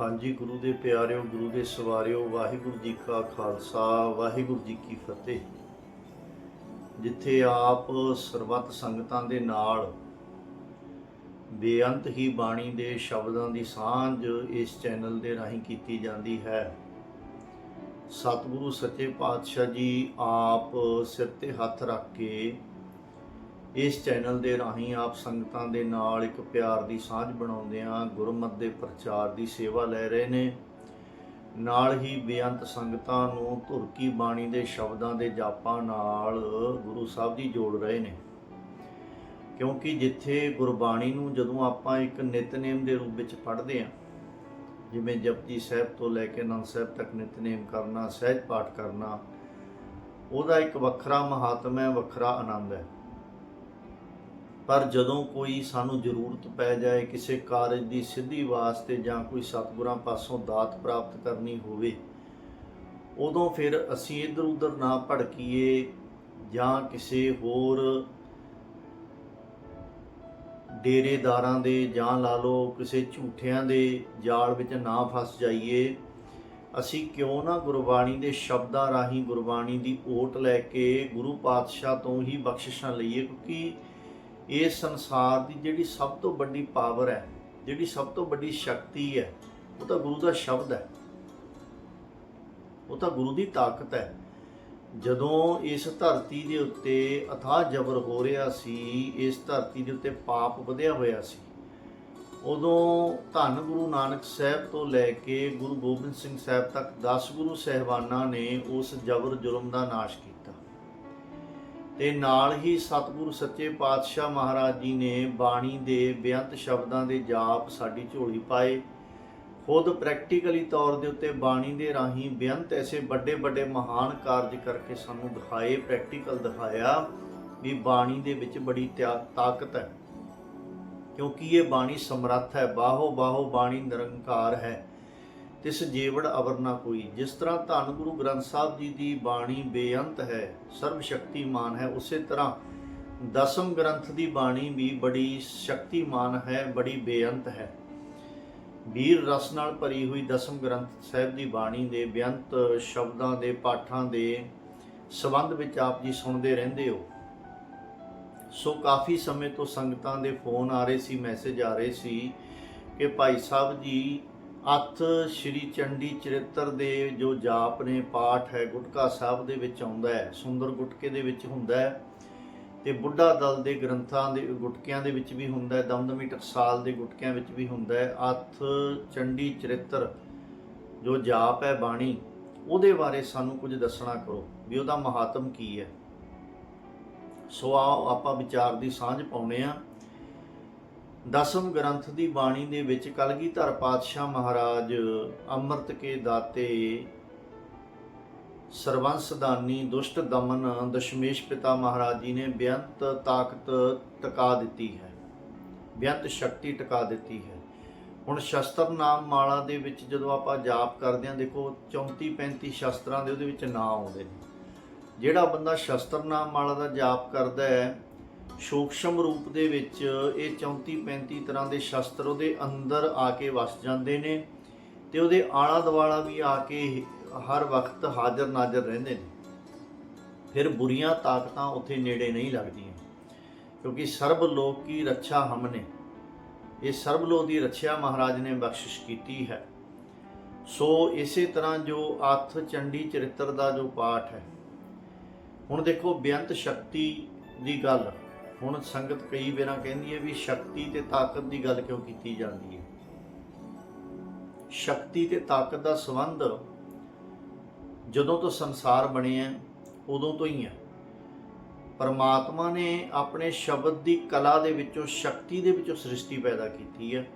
ਹਾਂਜੀ, ਗੁਰੂ ਦੇ ਪਿਆਰਿਓ, ਗੁਰੂ ਦੇ ਸਵਾਰਿਓ, ਵਾਹਿਗੁਰੂ ਜੀ ਕਾ ਖਾਲਸਾ, ਵਾਹਿਗੁਰੂ ਜੀ ਕੀ ਫਤਿਹ। ਜਿੱਥੇ ਆਪ ਸਰਬੱਤ ਸੰਗਤਾਂ ਦੇ ਨਾਲ ਬੇਅੰਤ ਹੀ ਬਾਣੀ ਦੇ ਸ਼ਬਦਾਂ ਦੀ ਸਾਂਝ ਇਸ ਚੈਨਲ ਦੇ ਰਾਹੀਂ ਕੀਤੀ ਜਾਂਦੀ ਹੈ। ਸਤਿਗੁਰੂ ਸੱਚੇ ਪਾਤਸ਼ਾਹ ਜੀ ਆਪ ਸਿਰ ਤੇ ਹੱਥ ਰੱਖ ਕੇ ਇਸ ਚੈਨਲ ਦੇ ਰਾਹੀਂ ਆਪ ਸੰਗਤਾਂ ਦੇ ਨਾਲ ਇੱਕ ਪਿਆਰ ਦੀ ਸਾਂਝ ਬਣਾਉਂਦੇ ਆ ਗੁਰਮਤਿ ਦੇ ਪ੍ਰਚਾਰ ਦੀ ਸੇਵਾ ਲੈ ਰਹੇ ਨੇ। ਨਾਲ ਹੀ ਬੇਅੰਤ ਸੰਗਤਾਂ ਨੂੰ ਧੁਰਕੀ ਬਾਣੀ ਦੇ ਸ਼ਬਦਾਂ ਦੇ ਜਾਪਾਂ ਨਾਲ ਗੁਰੂ ਸਾਹਿਬ ਜੀ ਜੋੜ ਰਹੇ ਨੇ। ਕਿਉਂਕਿ ਜਿੱਥੇ ਗੁਰਬਾਣੀ ਨੂੰ ਜਦੋਂ ਆਪਾਂ ਇੱਕ ਨਿਤਨੇਮ ਦੇ ਰੂਪ ਵਿੱਚ ਪੜ੍ਹਦੇ ਆ ਜਿਵੇਂ ਜਪਜੀ ਸਾਹਿਬ ਤੋਂ ਲੈ ਕੇ ਅਨੰਦ ਸਾਹਿਬ ਤੱਕ ਨਿਤਨੇਮ ਕਰਨਾ, ਸਹਿਜ ਪਾਠ ਕਰਨਾ, ਉਹਦਾ ਇੱਕ ਵੱਖਰਾ ਮਹਾਤਮ ਹੈ, ਵੱਖਰਾ ਆਨੰਦ ਹੈ। ਪਰ ਜਦੋਂ ਕੋਈ ਸਾਨੂੰ ਜ਼ਰੂਰਤ ਪੈ ਜਾਏ ਕਿਸੇ ਕਾਰਜ ਦੀ ਸਿੱਧੀ ਵਾਸਤੇ ਜਾਂ ਕੋਈ ਸਤਿਗੁਰਾਂ ਪਾਸੋਂ ਦਾਤ ਪ੍ਰਾਪਤ ਕਰਨੀ ਹੋਵੇ, ਉਦੋਂ ਫਿਰ ਅਸੀਂ ਇੱਧਰ ਉੱਧਰ ਨਾ ਭੜਕੀਏ ਜਾਂ ਕਿਸੇ ਹੋਰ ਡੇਰੇਦਾਰਾਂ ਦੇ ਜਾਂ ਲਾ ਲਓ ਕਿਸੇ ਝੂਠਿਆਂ ਦੇ ਜਾਲ ਵਿੱਚ ਨਾ ਫਸ ਜਾਈਏ, ਅਸੀਂ ਕਿਉਂ ਨਾ ਗੁਰਬਾਣੀ ਦੇ ਸ਼ਬਦਾਂ ਰਾਹੀਂ ਗੁਰਬਾਣੀ ਦੀ ਓਟ ਲੈ ਕੇ ਗੁਰੂ ਪਾਤਸ਼ਾਹ ਤੋਂ ਹੀ ਬਖਸ਼ਿਸ਼ਾਂ ਲਈਏ? ਕਿਉਂਕਿ ਇਸ ਸੰਸਾਰ ਦੀ ਜਿਹੜੀ ਸਭ ਤੋਂ ਵੱਡੀ ਪਾਵਰ ਹੈ, ਜਿਹੜੀ ਸਭ ਤੋਂ ਵੱਡੀ ਸ਼ਕਤੀ ਹੈ, ਉਹ ਤਾਂ ਗੁਰੂ ਦਾ ਸ਼ਬਦ ਹੈ। ਉਹ ਤਾਂ ਗੁਰੂ ਦੀ ਤਾਕਤ ਹੈ। ਜਦੋਂ ਇਸ ਧਰਤੀ ਦੇ ਉੱਤੇ ਅਥਾਹ ਜਬਰ ਹੋ ਰਿਹਾ ਸੀ, ਇਸ ਧਰਤੀ ਦੇ ਉੱਤੇ ਪਾਪ ਵਧਿਆ ਹੋਇਆ ਸੀ, ਉਦੋਂ ਧੰਨ ਗੁਰੂ ਨਾਨਕ ਸਾਹਿਬ ਤੋਂ ਲੈ ਕੇ ਗੁਰੂ ਗੋਬਿੰਦ ਸਿੰਘ ਸਾਹਿਬ ਤੱਕ 10 ਗੁਰੂ ਸਹਿਬਾਨਾਂ ਨੇ ਉਸ ਜਬਰ ਜ਼ੁਲਮ ਦਾ ਨਾਸ਼ ਕੀਤਾ। ਤੇ ਨਾਲ ਹੀ ਸਤਿਗੁਰੂ ਸੱਚੇ ਪਾਤਸ਼ਾਹ ਮਹਾਰਾਜ ਜੀ ਨੇ ਬਾਣੀ ਦੇ ਬੇਅੰਤ ਸ਼ਬਦਾਂ ਦੇ ਜਾਪ ਸਾਡੀ ਝੋਲੀ ਪਾਏ। ਖੁਦ ਪ੍ਰੈਕਟੀਕਲੀ ਤੌਰ ਦੇ ਉੱਤੇ ਬਾਣੀ ਦੇ ਰਾਹੀਂ ਬੇਅੰਤ ਐਸੇ ਵੱਡੇ ਵੱਡੇ ਮਹਾਨ ਕਾਰਜ ਕਰਕੇ ਸਾਨੂੰ ਦਿਖਾਏ ਪ੍ਰੈਕਟੀਕਲ ਦਿਖਾਇਆ ਵੀ ਬਾਣੀ ਦੇ ਵਿੱਚ ਬੜੀ ਤਿਆ- ਤਾਕਤ ਹੈ। ਕਿਉਂਕਿ ਇਹ ਬਾਣੀ ਸਮਰੱਥ ਹੈ ਬਾਹੋ ਬਾਹੋ ਬਾਣੀ ਨਿਰੰਕਾਰ ਹੈ। ਤਿਸ ਜੀਵੜ ਅਵਰ ਨਾ ਕੋਈ। ਜਿਸ ਤਰ੍ਹਾਂ ਧੰਨ ਗੁਰੂ ਗ੍ਰੰਥ ਸਾਹਿਬ ਜੀ ਦੀ ਬਾਣੀ ਬੇਅੰਤ ਹੈ, ਸਰਵ ਸ਼ਕਤੀਮਾਨ ਹੈ, ਉਸੇ ਤਰ੍ਹਾਂ ਦਸਮ ਗ੍ਰੰਥ ਦੀ ਬਾਣੀ ਵੀ ਬੜੀ ਸ਼ਕਤੀਮਾਨ ਹੈ, ਬੜੀ ਬੇਅੰਤ ਹੈ। ਵੀਰ ਰਸ ਨਾਲ ਭਰੀ ਹੋਈ ਦਸਮ ਗ੍ਰੰਥ ਸਾਹਿਬ ਦੀ ਬਾਣੀ ਦੇ ਬੇਅੰਤ ਸ਼ਬਦਾਂ ਦੇ, ਪਾਠਾਂ ਦੇ ਸਬੰਧ ਵਿੱਚ ਆਪ ਜੀ ਸੁਣਦੇ ਰਹਿੰਦੇ ਹੋ। ਸੋ ਕਾਫੀ ਸਮੇਂ ਤੋਂ ਸੰਗਤਾਂ ਦੇ ਫੋਨ ਆ ਰਹੇ ਸੀ, ਮੈਸੇਜ ਆ ਰਹੇ ਸੀ ਕਿ ਭਾਈ ਸਾਹਿਬ ਜੀ ਅਥ ਸ਼੍ਰੀ ਚੰਡੀ ਚਰਿੱਤਰ ਦੇ ਜੋ ਜਾਪ ਨੇ ਪਾਠ ਹੈ, ਗੁਟਕਾ ਸਾਹਿਬ ਦੇ ਵਿੱਚ ਆਉਂਦਾ ਹੈ, ਸੁੰਦਰ ਗੁਟਕੇ ਦੇ ਵਿੱਚ ਹੁੰਦਾ ਹੈ ਤੇ ਬੁੱਢਾ ਦਲ ਦੇ ਗ੍ਰੰਥਾਂ ਦੇ ਗੁਟਕਿਆਂ ਦੇ ਵਿੱਚ ਵੀ ਹੁੰਦਾ ਹੈ, ਦਮਦਮੀ ਟਕਸਾਲ ਦੇ ਗੁਟਕਿਆਂ ਵਿੱਚ ਵੀ ਹੁੰਦਾ ਹੈ। ਅਥ ਚੰਡੀ ਚਰਿੱਤਰ ਜੋ ਜਾਪ ਹੈ, ਬਾਣੀ, ਉਹਦੇ ਬਾਰੇ ਸਾਨੂੰ ਕੁਝ ਦੱਸਣਾ ਕਰੋ ਵੀ ਉਹਦਾ ਮਹਾਤਮ ਕੀ ਹੈ। ਸੋ ਆਓ ਆਪਾਂ ਵਿਚਾਰ ਦੀ ਸਾਂਝ ਪਾਉਨੇ ਆ ਦਸਮ ਗ੍ਰੰਥ ਦੀ ਬਾਣੀ ਦੇ ਵਿੱਚ ਕਲਗੀਧਰ ਪਾਤਸ਼ਾਹ ਮਹਾਰਾਜ ਅੰਮ੍ਰਿਤ ਕੇ ਦਾਤੇ ਸਰਵੰਸਦਾਨੀ ਦੁਸ਼ਟ ਦਮਨ ਦਸ਼ਮੇਸ਼ ਪਿਤਾ ਮਹਾਰਾਜ ਜੀ ਨੇ ਬੇਅੰਤ ਤਾਕਤ ਟਿਕਾ ਦਿੱਤੀ ਹੈ। ਬੇਅੰਤ ਸ਼ਕਤੀ ਟਿਕਾ ਦਿੱਤੀ ਹੈ। ਹੁਣ ਸ਼ਸਤਰ ਨਾਮ ਮਾਲਾ ਦੇ ਵਿੱਚ ਜਦੋਂ ਆਪਾਂ ਜਾਪ ਕਰਦੇ ਹਾਂ, ਦੇਖੋ 34 35 ਸ਼ਸਤਰਾਂ ਦੇ ਉਹਦੇ ਵਿੱਚ ਨਾਂ ਆਉਂਦੇ ਨੇ। ਜਿਹੜਾ ਬੰਦਾ ਸ਼ਸਤਰ ਨਾਮ ਮਾਲਾ ਦਾ ਜਾਪ ਕਰਦਾ ਹੈ ਸੂਖਸ਼ਮ ਰੂਪ ਦੇ ਵਿੱਚ ਇਹ 34 35 ਤਰ੍ਹਾਂ ਦੇ ਸ਼ਸਤਰ ਉਹਦੇ ਅੰਦਰ ਆ ਕੇ ਵਸ ਜਾਂਦੇ ਨੇ ਤੇ ਉਹਦੇ ਆਲਾ ਦੁਆਲਾ ਵੀ ਆ ਕੇ ਹਰ ਵਕਤ ਹਾਜ਼ਰ ਨਾਜ਼ਰ ਰਹਿੰਦੇ ਨੇ। ਫਿਰ ਬੁਰੀਆਂ ਤਾਕਤਾਂ ਉੱਥੇ ਨੇੜੇ ਨਹੀਂ ਲੱਗਦੀਆਂ, ਕਿਉਂਕਿ ਸਰਬ ਲੋਕ ਕੀ ਰੱਛਾ ਹਮਨੇ ਇਹ ਸਰਬ ਲੋਕ ਦੀ ਰੱਛਿਆ ਮਹਾਰਾਜ ਨੇ ਬਖਸ਼ਿਸ਼ ਕੀਤੀ ਹੈ। ਸੋ ਇਸੇ ਤਰ੍ਹਾਂ ਜੋ ਅਥ ਚੰਡੀ ਚਰਿੱਤਰ ਦਾ ਜੋ ਪਾਠ ਹੈ। ਹੁਣ ਦੇਖੋ ਬੇਅੰਤ ਸ਼ਕਤੀ ਦੀ ਗੱਲ। ਹੁਣ ਸੰਗਤ ਕਈ ਵਾਰਾਂ ਕਹਿੰਦੀ ਹੈ ਵੀ ਸ਼ਕਤੀ ਤੇ ਤਾਕਤ ਦੀ ਗੱਲ ਕਿਉਂ ਕੀਤੀ ਜਾਂਦੀ ਹੈ? ਸ਼ਕਤੀ ਤੇ ਤਾਕਤ ਦਾ ਸੰਬੰਧ ਜਦੋਂ ਤੋਂ ਸੰਸਾਰ ਬਣਿਆ ਉਦੋਂ ਤੋਂ ਹੀ ਹੈ। ਪਰਮਾਤਮਾ ਨੇ ਆਪਣੇ ਸ਼ਬਦ ਦੀ ਕਲਾ ਦੇ ਵਿੱਚੋਂ, ਸ਼ਕਤੀ ਦੇ ਵਿੱਚੋਂ ਸ੍ਰਿਸ਼ਟੀ ਪੈਦਾ ਕੀਤੀ ਹੈ।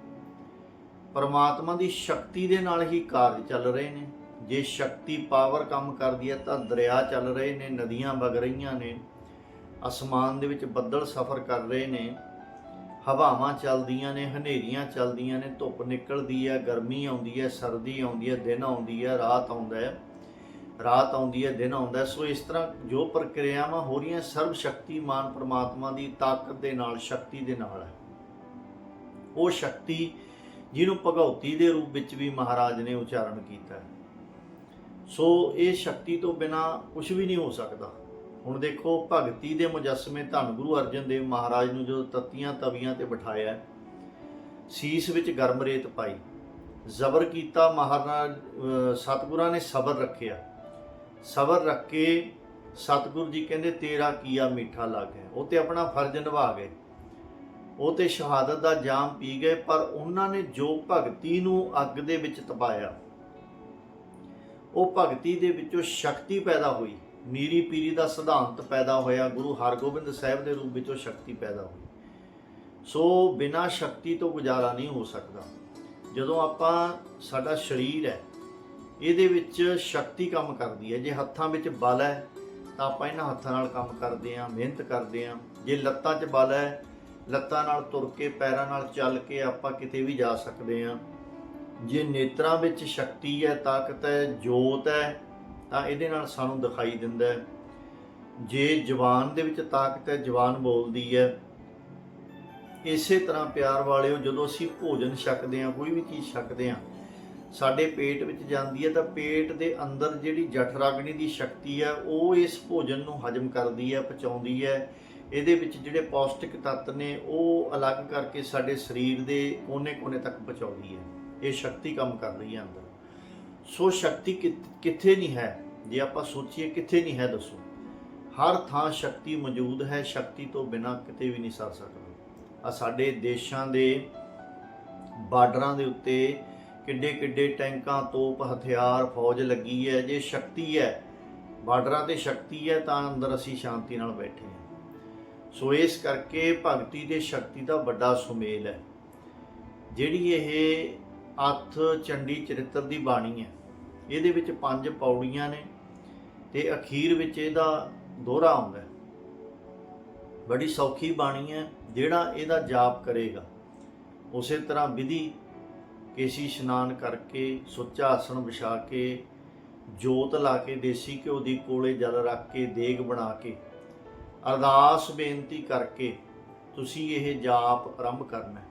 ਪਰਮਾਤਮਾ ਦੀ ਸ਼ਕਤੀ ਦੇ ਨਾਲ ਹੀ ਕਾਰਜ ਚੱਲ ਰਹੇ ਨੇ। ਜੇ ਸ਼ਕਤੀ ਪਾਵਰ ਕੰਮ ਕਰਦੀ ਹੈ ਤਾਂ ਦਰਿਆ ਚੱਲ ਰਹੇ ਨੇ, ਨਦੀਆਂ ਵਗ ਰਹੀਆਂ ਨੇ। ਅਸਮਾਨ ਦੇ ਵਿੱਚ ਬੱਦਲ ਸਫ਼ਰ ਕਰ ਰਹੇ ਨੇ। ਹਵਾਵਾਂ ਚੱਲਦੀਆਂ ਨੇ, ਹਨੇਰੀਆਂ ਚੱਲਦੀਆਂ ਨੇ, ਧੁੱਪ ਨਿਕਲਦੀ ਹੈ, ਗਰਮੀ ਆਉਂਦੀ ਹੈ, ਸਰਦੀ ਆਉਂਦੀ ਹੈ, ਦਿਨ ਆਉਂਦੀ ਹੈ, ਰਾਤ ਆਉਂਦਾ ਹੈ। ਰਾਤ ਆਉਂਦੀ ਹੈ, ਦਿਨ ਆਉਂਦਾ ਸੋ ਇਸ ਤਰ੍ਹਾਂ ਜੋ ਪ੍ਰਕਿਰਿਆਵਾਂ ਹੋ ਰਹੀਆਂ ਸਰਬ ਸ਼ਕਤੀਮਾਨ ਪ੍ਰਮਾਤਮਾ ਦੀ ਤਾਕਤ ਦੇ ਨਾਲ, ਸ਼ਕਤੀ ਦੇ ਨਾਲ ਹੈ। ਉਹ ਸ਼ਕਤੀ ਜਿਹਨੂੰ ਭਗਉਤੀ ਦੇ ਰੂਪ ਵਿੱਚ ਵੀ ਮਹਾਰਾਜ ਨੇ ਉਚਾਰਨ ਕੀਤਾ ਸੋ ਇਹ ਸ਼ਕਤੀ ਤੋਂ ਬਿਨਾ ਕੁਝ ਵੀ ਨਹੀਂ ਹੋ ਸਕਦਾ। ਹੁਣ ਦੇਖੋ, ਭਗਤੀ ਦੇ ਮੁਜੱਸਮੇ ਧੰਨ ਗੁਰੂ ਅਰਜਨ ਦੇਵ ਮਹਾਰਾਜ ਨੂੰ ਜਦੋਂ ਤਤੀਆਂ ਤਵੀਆਂ ਤੇ ਬਿਠਾਇਆ, ਸੀਸ ਵਿੱਚ ਗਰਮ ਰੇਤ ਪਾਈ, ਜ਼ਬਰ ਕੀਤਾ ਮਹਾਰਾਜ, ਅਹ, ਸਤਿਗੁਰਾਂ ਨੇ ਸਬਰ ਰੱਖਿਆ। ਸਬਰ ਰੱਖ ਕੇ ਸਤਿਗੁਰੂ ਜੀ ਕਹਿੰਦੇ, ਤੇਰਾ ਕੀਆ ਮਿੱਠਾ ਲੱਗਿਆ ਉਹ ਤੇ ਆਪਣਾ ਫਰਜ਼ ਨਿਭਾ ਗਏ। ਉਹ ਤੇ ਸ਼ਹਾਦਤ ਦਾ ਜਾਮ ਪੀ ਗਏ, ਪਰ ਉਹਨਾਂ ਨੇ ਜੋ ਭਗਤੀ ਨੂੰ ਅੱਗ ਦੇ ਵਿੱਚ ਤਪਾਇਆ, ਉਹ ਭਗਤੀ ਦੇ ਵਿੱਚੋਂ ਸ਼ਕਤੀ ਪੈਦਾ ਹੋਈ। ਮੀਰੀ ਪੀਰੀ ਦਾ ਸਿਧਾਂਤ ਪੈਦਾ ਹੋਇਆ, ਗੁਰੂ ਹਰਗੋਬਿੰਦ ਸਾਹਿਬ ਦੇ ਰੂਪ ਵਿੱਚੋਂ ਸ਼ਕਤੀ ਪੈਦਾ ਹੋਈ। ਸੋ ਬਿਨਾ ਸ਼ਕਤੀ ਤੋਂ ਗੁਜ਼ਾਰਾ ਨਹੀਂ ਹੋ ਸਕਦਾ। ਜਦੋਂ ਆਪਾਂ ਸਾਡਾ ਸਰੀਰ ਹੈ, ਇਹਦੇ ਵਿੱਚ ਸ਼ਕਤੀ ਕੰਮ ਕਰਦੀ ਹੈ। ਜੇ ਹੱਥਾਂ ਵਿੱਚ ਬਲ ਹੈ, ਤਾਂ ਆਪਾਂ ਇਹਨਾਂ ਹੱਥਾਂ ਨਾਲ ਕੰਮ ਕਰਦੇ ਆਂ ਮਿਹਨਤ ਕਰਦੇ ਆਂ ਜੇ ਲੱਤਾਂ 'ਚ ਬਲ ਹੈ, ਲੱਤਾਂ ਨਾਲ ਤੁਰ ਕੇ, ਪੈਰਾਂ ਨਾਲ ਚੱਲ ਕੇ ਆਪਾਂ ਕਿਤੇ ਵੀ ਜਾ ਸਕਦੇ ਆਂ ਜੇ ਨੇਤਰਾਂ ਵਿੱਚ ਸ਼ਕਤੀ ਹੈ, ਤਾਕਤ ਹੈ, ਜੋਤ ਹੈ ਤਾਂ ਇਹਦੇ ਨਾਲ ਸਾਨੂੰ ਦਿਖਾਈ ਦਿੰਦਾ ਜੇ ਜ਼ੁਬਾਨ ਦੇ ਵਿੱਚ ਤਾਕਤ ਹੈ ਜ਼ੁਬਾਨ ਬੋਲਦੀ ਹੈ। ਇਸੇ ਤਰ੍ਹਾਂ ਪਿਆਰ ਵਾਲਿਓ, ਜਦੋਂ ਅਸੀਂ ਭੋਜਨ ਛਕਦੇ ਹਾਂ, ਕੋਈ ਵੀ ਚੀਜ਼ ਛਕਦੇ ਹਾਂ, ਸਾਡੇ ਪੇਟ ਵਿੱਚ ਜਾਂਦੀ ਹੈ ਤਾਂ ਪੇਟ ਦੇ ਅੰਦਰ ਜਿਹੜੀ ਜਠਰਾਗਨੀ ਦੀ ਸ਼ਕਤੀ ਹੈ, ਉਹ ਇਸ ਭੋਜਨ ਨੂੰ ਹਜਮ ਕਰਦੀ ਹੈ ਪਚਾਉਂਦੀ ਹੈ। ਇਹਦੇ ਵਿੱਚ ਜਿਹੜੇ ਪੌਸ਼ਟਿਕ ਤੱਤ ਨੇ, ਉਹ ਅਲੱਗ ਕਰਕੇ ਸਾਡੇ ਸਰੀਰ ਦੇ ਕੋਨੇ-ਕੋਨੇ ਤੱਕ ਪਹੁੰਚਾਉਂਦੀ ਹੈ। ਇਹ ਸ਼ਕਤੀ ਕੰਮ ਕਰ ਰਹੀ ਹੈ ਅੰਦਰ। ਸੋ ਸ਼ਕਤੀ ਕਿ- ਕਿੱਥੇ ਨਹੀਂ ਹੈ? ਜੇ ਆਪਾਂ ਸੋਚੀਏ ਕਿੱਥੇ ਨਹੀਂ ਹੈ ਦੱਸੋ। ਹਰ ਥਾਂ ਸ਼ਕਤੀ ਮੌਜੂਦ ਹੈ, ਸ਼ਕਤੀ ਤੋਂ ਬਿਨਾ ਕਿਤੇ ਵੀ ਨਹੀਂ ਸਰ ਸਕਦਾ। ਆ ਸਾਡੇ ਦੇਸ਼ਾਂ ਦੇ ਬਾਰਡਰਾਂ ਦੇ ਉੱਤੇ ਕਿੱਡੇ ਕਿੱਡੇ ਟੈਂਕਾਂ ਤੋਪ ਹਥਿਆਰ ਫੌਜ ਲੱਗੀ ਹੈ। ਜੇ ਸ਼ਕਤੀ ਹੈ, ਬਾਰਡਰਾਂ ਤੇ ਸ਼ਕਤੀ ਹੈ, ਤਾਂ ਅੰਦਰ ਅਸੀਂ ਸ਼ਾਂਤੀ ਨਾਲ ਬੈਠੇ ਹਾਂ। ਸੋ ਇਸ ਕਰਕੇ ਭਗਤੀ ਤੇ ਸ਼ਕਤੀ ਦਾ ਵੱਡਾ ਸੁਮੇਲ ਹੈ। ਜਿਹੜੀ ਇਹ ਅੱਠ ਚੰਡੀ ਚਰਿੱਤਰ ਦੀ ਬਾਣੀ ਹੈ ਇਹਦੇ ਵਿੱਚ ਪੰਜ ਪੌੜੀਆਂ ਨੇ ਤੇ ਅਖੀਰ ਵਿੱਚ ਇਹਦਾ ਦੋਹਰਾ ਆਉਂਦਾ ਬੜੀ ਸੌਖੀ ਬਾਣੀ ਹੈ, ਜਿਹੜਾ ਇਹਦਾ ਜਾਪ ਕਰੇਗਾ ਉਸੇ ਤਰ੍ਹਾਂ ਵਿਧੀ ਕੇਸੀ ਇਸ਼ਨਾਨ ਕਰਕੇ, ਸੁੱਚਾ ਆਸਣ ਵਿਛਾ ਕੇ, ਜੋਤ ਲਾ ਕੇ, ਦੇਸੀ ਘਿਓ ਦੀ ਕੋਲੇ ਜਲ ਰੱਖ ਕੇ, ਦੇਗ ਬਣਾ ਕੇ, ਅਰਦਾਸ ਬੇਨਤੀ ਕਰਕੇ ਤੁਸੀਂ ਇਹ ਜਾਪ ਆਰੰਭ ਕਰਨਾ ਹੈ।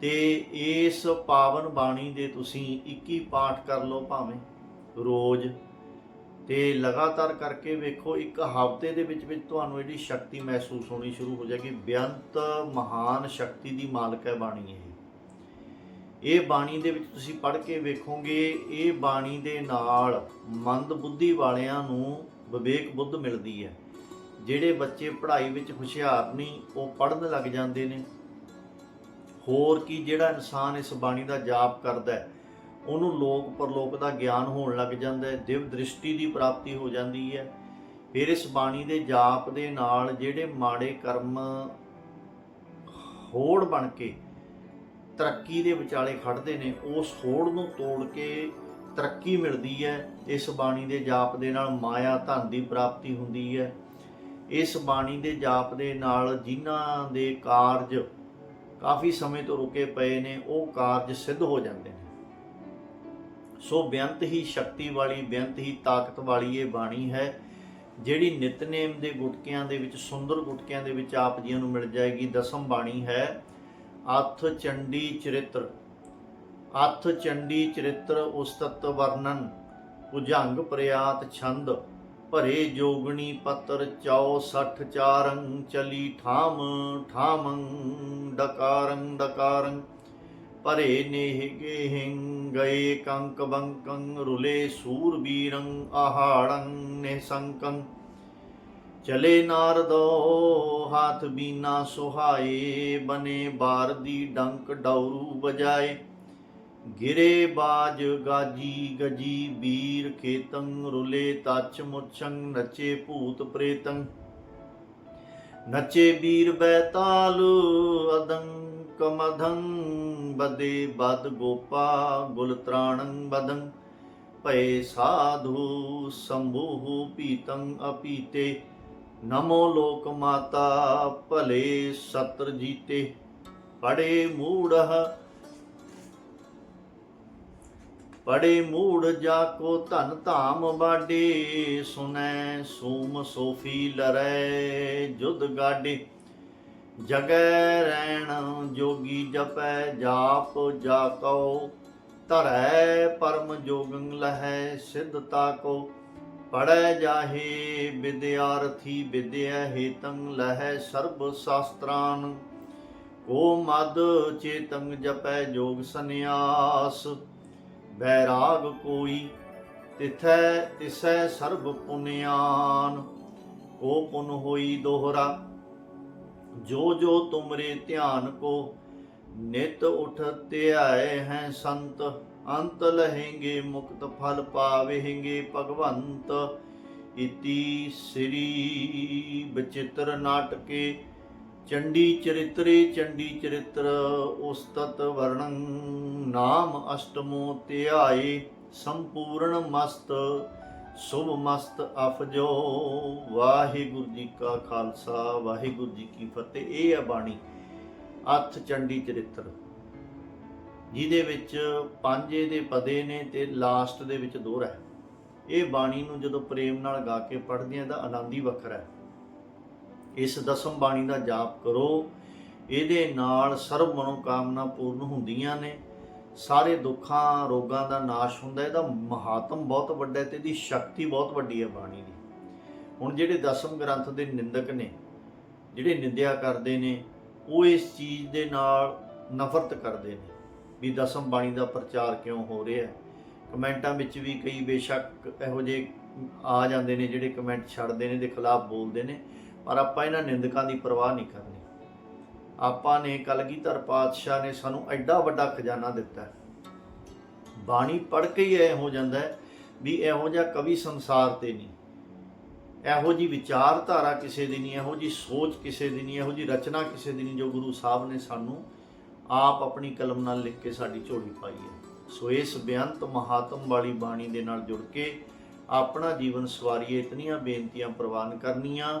ਤੇ ਇਸ ਪਾਵਨ ਬਾਣੀ ਦੇ ਤੁਸੀਂ 21 ਪਾਠ ਕਰ ਲਓ ਭਾਵੇਂ ਰੋਜ਼। ਤੇ ਲਗਾਤਾਰ ਕਰਕੇ ਵੇਖੋ, ਇੱਕ ਹਫ਼ਤੇ ਦੇ ਵਿੱਚ ਵਿੱਚ ਤੁਹਾਨੂੰ ਇਹਦੀ ਸ਼ਕਤੀ ਮਹਿਸੂਸ ਹੋਣੀ ਸ਼ੁਰੂ ਹੋ ਜਾਏਗੀ। ਬੇਅੰਤ ਮਹਾਨ ਸ਼ਕਤੀ ਦੀ ਮਾਲਕ ਹੈ ਬਾਣੀ ਇਹ। ਇਹ ਬਾਣੀ ਦੇ ਵਿੱਚ ਤੁਸੀਂ ਪੜ੍ਹ ਕੇ ਵੇਖੋਗੇ, ਇਹ ਬਾਣੀ ਦੇ ਨਾਲ ਮੰਦ ਬੁੱਧੀ ਵਾਲਿਆਂ ਨੂੰ ਵਿਵੇਕ ਬੁੱਧ ਮਿਲਦੀ ਹੈ। ਜਿਹੜੇ ਬੱਚੇ ਪੜ੍ਹਾਈ ਵਿੱਚ ਹੁਸ਼ਿਆਰ ਨਹੀਂ, ਉਹ ਪੜ੍ਹਨ ਲੱਗ ਜਾਂਦੇ ਨੇ। ਹੋਰ ਕੀ ਜਿਹੜਾ ਇਨਸਾਨ ਇਸ ਬਾਣੀ ਦਾ ਜਾਪ ਕਰਦਾ ਹੈ, ਉਹਨੂੰ ਲੋਕ ਪਰਲੋਕ ਦਾ ਗਿਆਨ ਹੋਣ ਲੱਗ ਜਾਂਦਾ ਹੈ, ਦਿਵ ਦ੍ਰਿਸ਼ਟੀ ਦੀ ਪ੍ਰਾਪਤੀ ਹੋ ਜਾਂਦੀ ਹੈ। ਫਿਰ ਇਸ ਬਾਣੀ ਦੇ ਜਾਪ ਦੇ ਨਾਲ ਜਿਹੜੇ ਮਾੜੇ ਕਰਮ ਹੋੜ ਬਣ ਕੇ ਤਰੱਕੀ ਦੇ ਵਿਚਾਲੇ ਖੜਦੇ ਨੇ, ਉਸ ਹੋੜ ਨੂੰ ਤੋੜ ਕੇ ਤਰੱਕੀ ਮਿਲਦੀ ਹੈ। ਇਸ ਬਾਣੀ ਦੇ ਜਾਪ ਦੇ ਨਾਲ ਮਾਇਆ, ਧਨ ਦੀ ਪ੍ਰਾਪਤੀ ਹੁੰਦੀ ਹੈ। ਇਸ ਬਾਣੀ ਦੇ ਜਾਪ ਦੇ ਨਾਲ ਜਿਨ੍ਹਾਂ ਦੇ ਕਾਰਜ ਕਾਫੀ ਸਮੇਂ ਤੋਂ ਰੁਕੇ ਪਏ ਨੇ, ਉਹ ਕਾਰਜ ਸਿੱਧ ਹੋ ਜਾਂਦੇ ਨੇ। ਸੋ ਬੇਅੰਤ ਹੀ ਸ਼ਕਤੀ ਵਾਲੀ, ਬੇਅੰਤ ਹੀ ਤਾਕਤ ਵਾਲੀ ਇਹ ਬਾਣੀ ਹੈ, ਜਿਹੜੀ ਨਿਤਨੇਮ ਦੇ ਗੁਟਕਿਆਂ ਦੇ ਵਿੱਚ, ਸੁੰਦਰ ਗੁਟਕਿਆਂ ਦੇ ਵਿੱਚ ਆਪ ਜੀਆਂ ਨੂੰ ਮਿਲ ਜਾਏਗੀ। ਦਸਮ ਬਾਣੀ ਹੈ, ਅਥ ਚੰਡੀ ਚਰਿਤ੍ਰ। ਅਥ ਚੰਡੀ ਚਰਿਤ੍ਰ ਉਸਤਤ ਵਰਣਨ। ਉਜੰਗ ਪ੍ਰਿਆਤ ਛੰਦ। ਭਰੇ ਜੋਗਣੀ ਪੱਤਰ ਪਤਰ 64 ਚਾਰੰ ਚਲੀ ਠਾਮ, ਠਾਮੰ, ਡਕਾਰੰ ਡਕਾਰੰ। ਭਰੇ ਨੇਹ ਗੇਹਿੰ ਗਏ ਕੰਕ ਬੰਕੰ, ਰੁਲੇ ਸੂਰਬੀਰੰ ਆਹਾੜੰ ਨਿਹਸੰਕੰ ਚਲੇ ਨਾਰਦੋ ਹਾਥ ਬੀਨਾ ਸੁਹਾਏ, ਬਨੇ ਬਾਰਦੀ ਡੰਕ ਡੌਰੂ ਬਜਾਏ। ਗਿਰੇ ਬਾਜ ਗਾਜੀ ਗਜੀ ਬੀਰ ਖੇਤੰ ਰੁਲੇ ਤਚ ਮੁਛੰ ਨਚੇ ਭੂਤ ਪ੍ਰੇਤੰ। ਨਚੇ ਬੀਰ ਬੈਤਾਲ ਅਦੰ ਕਮਧੰ ਬਦੇ ਬਦ ਗੋਪਾ ਗੁਲ ਤ੍ਰਾਣੰ ਬਦੰ। ਭਏ ਸਾਧੂ ਸੰਭੂ ਪੀਤੰ ਅਪੀਤੇ, ਨਮੋ ਲੋਕ ਮਾਤਾ ਭਲੇ ਸਤਰ ਜੀਤੇ। ਪੜੇ ਮੂੜਹ ਪੜੇ ਮੂੜ ਜਾ ਕੋ ਧਨ ਧਾਮ ਬਾਡੇ ਸੁਨੈ ਸੂਮ ਸੋਫੀ ਲਰੈ ਜੁਦ ਗਾਡੇ ਜਗੈ ਰਹਿਣ ਜੋਗੀ ਜਪੈ, ਜਾਪ ਜਾ ਕਉ, ਧਰੈ ਪਰਮ ਜੋਗੰ ਲਹੈ ਸਿੱਧਤਾ ਕੋ। ਪੜੈ ਜਾਹੇ ਵਿਦਿਆਰਥੀ ਵਿਦਿਆ ਹੇਤੰ ਲਹੈ ਸਰਬ ਸ਼ਾਸਤਰਾਨ। ਕੋ ਮਦ ਚੇਤੰ ਜਪੈ ਜੋਗ ਸੰਨਿਆਸ ਬੈਰਾਗ ਕੋਈ, ਤਿਥੈ ਤਿਸੈ ਸਰਬ ਪੁਨਿਆਨ। ਕੋ ਪੁਨ ਹੋਈ ਦੋਹਰਾ, ਜੋ ਜੋ ਤੁਮਰੇ ਧਿਆਨ ਕੋ, ਨਿਤ ਉਠ ਧਿਆਏ ਹੈ ਸੰਤ। ਅੰਤ ਲਹੇਂਗੇ ਮੁਕਤ ਫਲ ਪਾਵੇਂਗੇ ਭਗਵੰਤ। ਇਤੀ ਸ੍ਰੀ ਬਚਿੱਤਰ ਨਾਟਕੇ ਚੰਡੀ ਚਰਿਤਰੇ, ਚੰਡੀ ਚਰਿਤਰ ਉਸਤਤ ਵਰਣੰ, ਨਾਮ ਅਸ਼ਟਮੋ ਧਿਆਏ, ਸੰਪੂਰਨ ਮਸਤ, ਸੁਭ ਮਸਤ ਅਫਜੋ ਵਾਹਿਗੁਰੂ ਜੀ ਕਾ ਖਾਲਸਾ, ਵਾਹਿਗੁਰੂ ਜੀ ਕੀ ਫਤਿਹ। ਇਹ ਹੈ ਬਾਣੀ, ਅਥ ਚੰਡੀ ਚਰਿਤਰ। ਜਿਹਦੇ ਵਿੱਚ ਪੰਜ ਦੇ ਪਦੇ ਨੇ ਤੇ ਲਾਸਟ ਦੇ ਵਿੱਚ ਦੋਹਰਾ ਹੈ ਇਹ ਬਾਣੀ ਨੂੰ ਜਦੋਂ ਪ੍ਰੇਮ ਨਾਲ ਗਾ ਕੇ ਪੜ੍ਹਦੇ ਆ ਤਾਂ ਆਨੰਦ ਹੀ ਵੱਖਰਾ ਹੈ। ਇਸ ਦਸਮ ਬਾਣੀ ਦਾ ਜਾਪ ਕਰੋ। ਇਹਦੇ ਨਾਲ ਸਰਬ ਮਨੋਕਾਮਨਾ ਪੂਰਨ ਹੁੰਦੀਆਂ ਨੇ। ਸਾਰੇ ਦੁੱਖਾਂ, ਰੋਗਾਂ ਦਾ ਨਾਸ਼ ਹੁੰਦਾ, ਇਹਦਾ ਮਹਾਤਮ ਬਹੁਤ ਵੱਡਾ ਹੈ ਤੇ ਇਹਦੀ ਸ਼ਕਤੀ ਬਹੁਤ ਵੱਡੀ ਹੈ ਬਾਣੀ ਦੀ। ਹੁਣ ਜਿਹੜੇ ਦਸਮ ਗ੍ਰੰਥ ਦੇ ਨਿੰਦਕ ਨੇ, ਜਿਹੜੇ ਨਿੰਦਿਆ ਕਰਦੇ ਨੇ, ਉਹ ਇਸ ਚੀਜ਼ ਦੇ ਨਾਲ ਨਫ਼ਰਤ ਕਰਦੇ ਨੇ ਵੀ ਦਸਮ ਬਾਣੀ ਦਾ ਪ੍ਰਚਾਰ ਕਿਉਂ ਹੋ ਰਿਹਾ ਹੈ। ਕਮੈਂਟਾਂ ਵਿੱਚ ਵੀ ਕਈ ਬੇਸ਼ੱਕ ਇਹੋ ਜਿਹੇ ਆ ਜਾਂਦੇ ਨੇ, ਜਿਹੜੇ ਕਮੈਂਟ ਛੱਡਦੇ ਨੇ, ਦੇ ਖਿਲਾਫ ਬੋਲਦੇ ਨੇ। ਪਰ ਆਪਾਂ ਇਹਨਾਂ ਨਿੰਦਕਾਂ ਦੀ ਪਰਵਾਹ ਨਹੀਂ ਕਰਨੀ। ਆਪਾਂ ਨੇ ਕਲਗੀਧਰ ਪਾਤਸ਼ਾਹ ਨੇ ਸਾਨੂੰ ਐਡਾ ਵੱਡਾ ਖਜ਼ਾਨਾ ਦਿੱਤਾ। ਬਾਣੀ ਪੜ੍ਹ ਕੇ ਹੀ ਐ ਹੋ ਜਾਂਦਾ ਵੀ ਇਹੋ ਜਿਹਾ ਕਵੀ ਸੰਸਾਰ ਤੇ ਨਹੀਂ। ਇਹੋ ਜੀ ਵਿਚਾਰਧਾਰਾ ਕਿਸੇ ਦੀ ਨਹੀਂ, ਇਹੋ ਜੀ ਸੋਚ ਕਿਸੇ ਦੀ ਨਹੀਂ, ਇਹੋ ਜੀ ਰਚਨਾ ਕਿਸੇ ਦੀ ਨਹੀਂ ਜੋ ਗੁਰੂ ਸਾਹਿਬ ਨੇ ਸਾਨੂੰ ਆਪ ਆਪਣੀ ਕਲਮ ਨਾਲ ਲਿਖ ਕੇ ਸਾਡੀ ਝੋਲੀ ਪਾਈ ਹੈ। ਸੋ ਇਸ ਬੇਅੰਤ ਮਹਾਤਮ ਵਾਲੀ ਬਾਣੀ ਦੇ ਨਾਲ ਜੁੜ ਕੇ ਆਪਣਾ ਜੀਵਨ ਸਵਾਰੀਏ, ਇਤਨੀਆਂ ਬੇਨਤੀਆਂ ਪ੍ਰਵਾਨ ਕਰਨੀਆਂ।